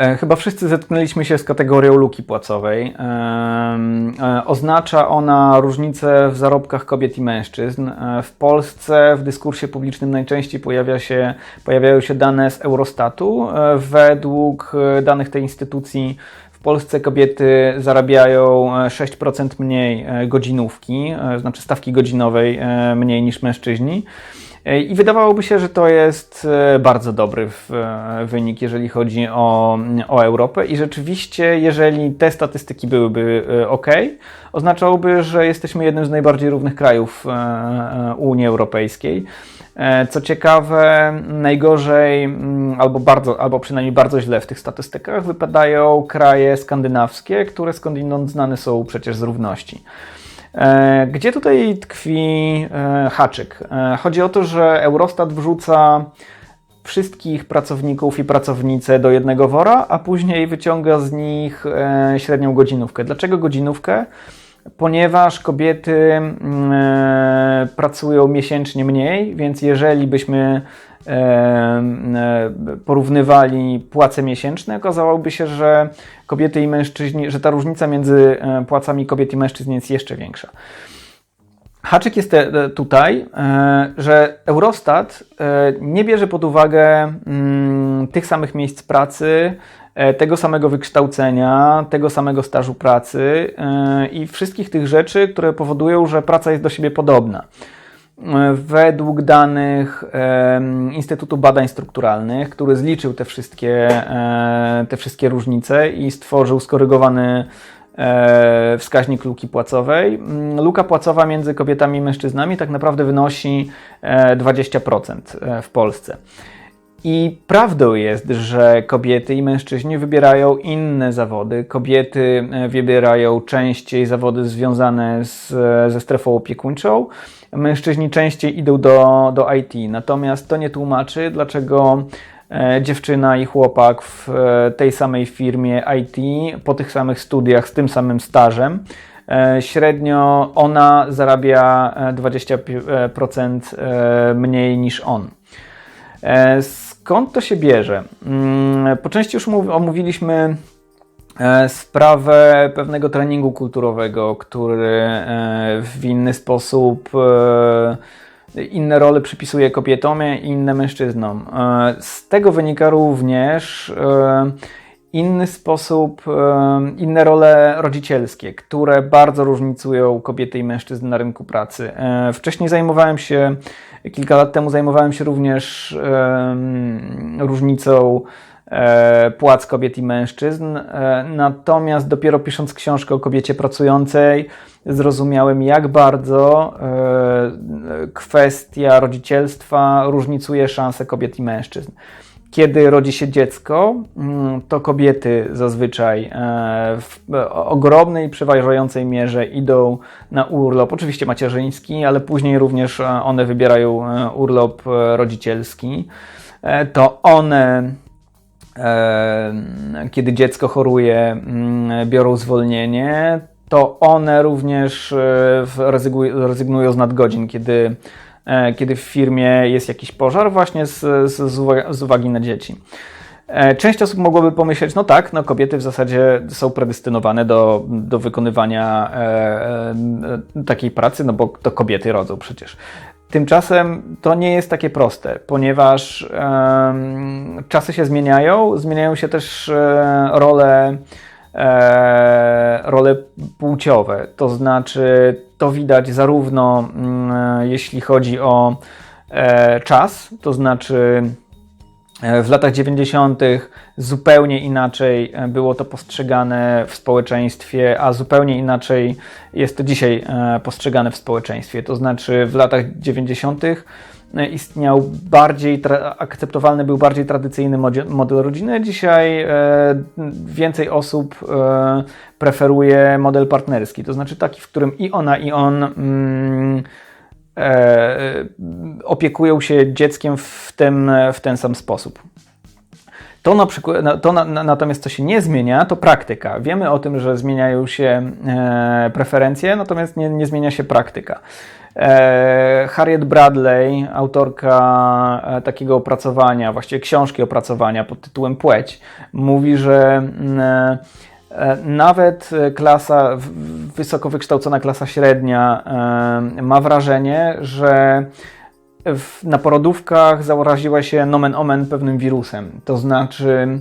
E, chyba wszyscy zetknęliśmy się z kategorią luki płacowej. E, oznacza ona różnicę w zarobkach kobiet i mężczyzn. E, w Polsce w dyskursie publicznym najczęściej pojawia się, pojawiają się dane z Eurostatu. Według danych tej instytucji w Polsce kobiety zarabiają 6% mniej godzinówki, znaczy stawki godzinowej mniej niż mężczyźni. E, I wydawałoby się, że to jest e, bardzo dobry e, wynik, jeżeli chodzi o, o Europę. I rzeczywiście, jeżeli te statystyki byłyby ok, oznaczałoby, że jesteśmy jednym z najbardziej równych krajów Unii Europejskiej. Co ciekawe, najgorzej, mm, albo, bardzo, albo przynajmniej bardzo źle w tych statystykach wypadają kraje skandynawskie, które skądinąd znane są przecież z równości. E, gdzie tutaj tkwi e, haczyk? E, chodzi o to, że Eurostat wrzuca wszystkich pracowników i pracownice do jednego wora, a później wyciąga z nich średnią godzinówkę. Dlaczego godzinówkę? Ponieważ kobiety mm, pracują miesięcznie mniej, więc jeżeli byśmy porównywali płace miesięczne, okazałoby się, że kobiety i mężczyźni, że ta różnica między płacami kobiet i mężczyzn jest jeszcze większa. Haczyk jest tutaj, e, że Eurostat e, nie bierze pod uwagę mm, tych samych miejsc pracy, e, tego samego wykształcenia, tego samego stażu pracy i wszystkich tych rzeczy, które powodują, że praca jest do siebie podobna. Według danych Instytutu Badań Strukturalnych, który zliczył te wszystkie, e, te wszystkie różnice i stworzył skorygowany e, wskaźnik luki płacowej. Mm, luka płacowa między kobietami i mężczyznami tak naprawdę wynosi 20% e, w Polsce. I prawdą jest, że kobiety i mężczyźni wybierają inne zawody. Kobiety wybierają częściej zawody związane z, ze strefą opiekuńczą, mężczyźni częściej idą do, do IT. Natomiast to nie tłumaczy, dlaczego e, dziewczyna i chłopak w e, tej samej firmie IT, po tych samych studiach, z tym samym stażem, e, średnio ona zarabia 20% mniej niż on. Skąd to się bierze? Mm, po części już omówiliśmy E, sprawę pewnego treningu kulturowego, który e, w inny sposób e, inne role przypisuje kobietom i inne mężczyznom. Z tego wynika również inny sposób, inne role rodzicielskie, które bardzo różnicują kobiety i mężczyzn na rynku pracy. Wcześniej zajmowałem się, kilka lat temu zajmowałem się również różnicą E, płac kobiet i mężczyzn. E, natomiast dopiero pisząc książkę o kobiecie pracującej, zrozumiałem, jak bardzo e, kwestia rodzicielstwa różnicuje szanse kobiet i mężczyzn. Kiedy rodzi się dziecko, mm, to kobiety zazwyczaj w ogromnej, przeważającej mierze idą na urlop, oczywiście macierzyński, ale później również one wybierają urlop rodzicielski. To one kiedy dziecko choruje, mm, biorą zwolnienie, to one również e, rezygnują z nadgodzin, kiedy, e, kiedy w firmie jest jakiś pożar, właśnie z, z, z uwagi na dzieci. E, część osób mogłoby pomyśleć, no tak, no kobiety w zasadzie są predestynowane do, do wykonywania e, e, takiej pracy, no bo to kobiety rodzą przecież. Tymczasem to nie jest takie proste, ponieważ um, czasy się zmieniają, zmieniają się też e, role, e, role płciowe. To znaczy, to widać zarówno mm, jeśli chodzi o e, czas, to znaczy w latach 90. zupełnie inaczej e, było to postrzegane w społeczeństwie, a zupełnie inaczej jest to dzisiaj e, postrzegane w społeczeństwie. To znaczy w latach 90. E, istniał bardziej, akceptowalny był bardziej tradycyjny model rodziny. Dzisiaj więcej osób preferuje model partnerski, to znaczy taki, w którym i ona, i on. Mm, E, opiekują się dzieckiem w ten, w ten sam sposób. To, na przykład, to na, na, natomiast co się nie zmienia, to praktyka. Wiemy o tym, że zmieniają się e, preferencje, natomiast nie, nie zmienia się praktyka. E, Harriet Bradley, autorka e, takiego opracowania, właściwie książki opracowania pod tytułem Płeć, mówi, że mm, e, e, nawet e, klasa, wysoko wykształcona klasa średnia e, ma wrażenie, że na porodówkach zaraziła się nomen omen pewnym wirusem. To znaczy,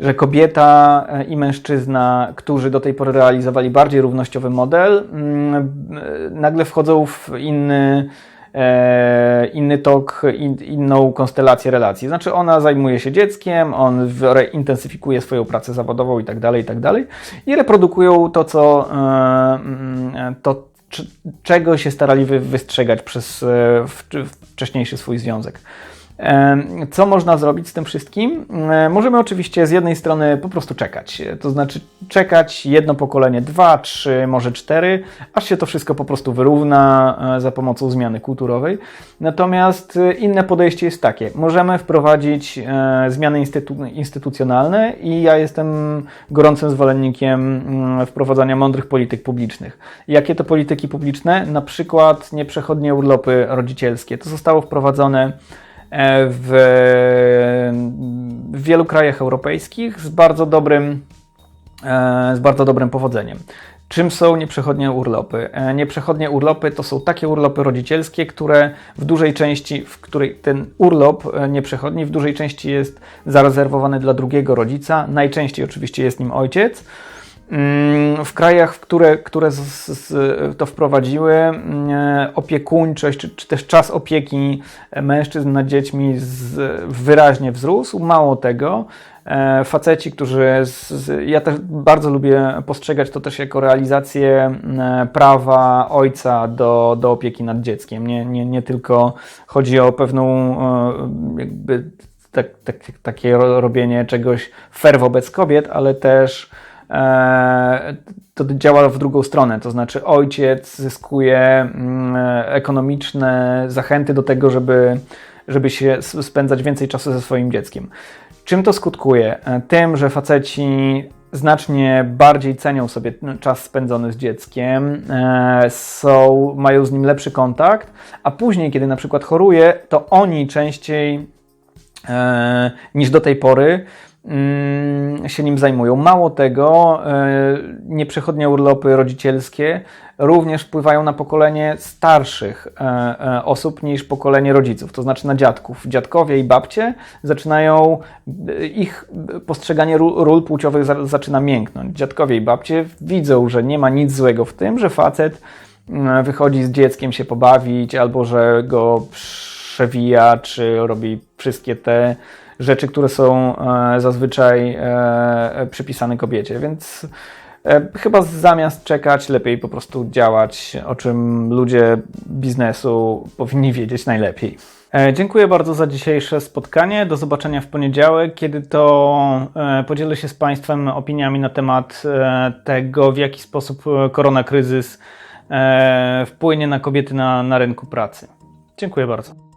że kobieta e, i mężczyzna, którzy do tej pory realizowali bardziej równościowy model, mm, e, nagle wchodzą w inny, e, inny tok, in, inną konstelację relacji. Znaczy, ona zajmuje się dzieckiem, on intensyfikuje swoją pracę zawodową i tak dalej, i tak dalej. I reprodukują to, co e, mm, to, czego się starali wy, wystrzegać przez e, wcześniejszy swój związek. Co można zrobić z tym wszystkim? E, Możemy oczywiście z jednej strony po prostu czekać, to znaczy czekać jedno pokolenie, dwa, trzy, może cztery, aż się to wszystko po prostu wyrówna e, za pomocą zmiany kulturowej. Natomiast e, inne podejście jest takie: możemy wprowadzić zmiany instytu- instytucjonalne i ja jestem gorącym zwolennikiem mm, wprowadzania mądrych polityk publicznych. Jakie to polityki publiczne? Na przykład nieprzechodnie urlopy rodzicielskie. To zostało wprowadzone w, w wielu krajach europejskich z bardzo dobrym, e, z bardzo dobrym powodzeniem. Czym są nieprzechodnie urlopy? E, Nieprzechodnie urlopy to są takie urlopy rodzicielskie, które w dużej części, w której ten urlop e, nieprzechodni w dużej części jest zarezerwowany dla drugiego rodzica. Najczęściej oczywiście jest nim ojciec. Mm, W krajach, które, które z, z, to wprowadziły, mm, opiekuńczość, czy, czy też czas opieki mężczyzn nad dziećmi z, wyraźnie wzrósł. Mało tego, e, faceci, którzy. Z, ja też bardzo lubię postrzegać to też jako realizację mm, prawa ojca do, do opieki nad dzieckiem. Nie, nie, nie tylko chodzi o pewną e, jakby tak, tak, takie ro- robienie czegoś fair wobec kobiet, ale też to działa w drugą stronę, to znaczy ojciec zyskuje mm, ekonomiczne zachęty do tego, żeby, żeby się spędzać więcej czasu ze swoim dzieckiem. Czym to skutkuje? E, Tym, że faceci znacznie bardziej cenią sobie czas spędzony z dzieckiem, e, są, mają z nim lepszy kontakt, a później, kiedy na przykład choruje, to oni częściej e, niż do tej pory się nim zajmują. Mało tego, e, nieprzechodnie urlopy rodzicielskie również wpływają na pokolenie starszych e, e, osób niż pokolenie rodziców, to znaczy na dziadków. Dziadkowie i babcie zaczynają, ich postrzeganie ról, płciowych za, zaczyna mięknąć. Dziadkowie i babcie widzą, że nie ma nic złego w tym, że facet mm, wychodzi z dzieckiem się pobawić, albo że go przewija, czy robi wszystkie te rzeczy, które są e, zazwyczaj e, przypisane kobiecie, więc e, chyba zamiast czekać, lepiej po prostu działać, o czym ludzie biznesu powinni wiedzieć najlepiej. E, Dziękuję bardzo za dzisiejsze spotkanie. Do zobaczenia w poniedziałek, kiedy to e, podzielę się z Państwem opiniami na temat e, tego, w jaki sposób e, koronakryzys e, wpłynie na kobiety na, na rynku pracy. Dziękuję bardzo.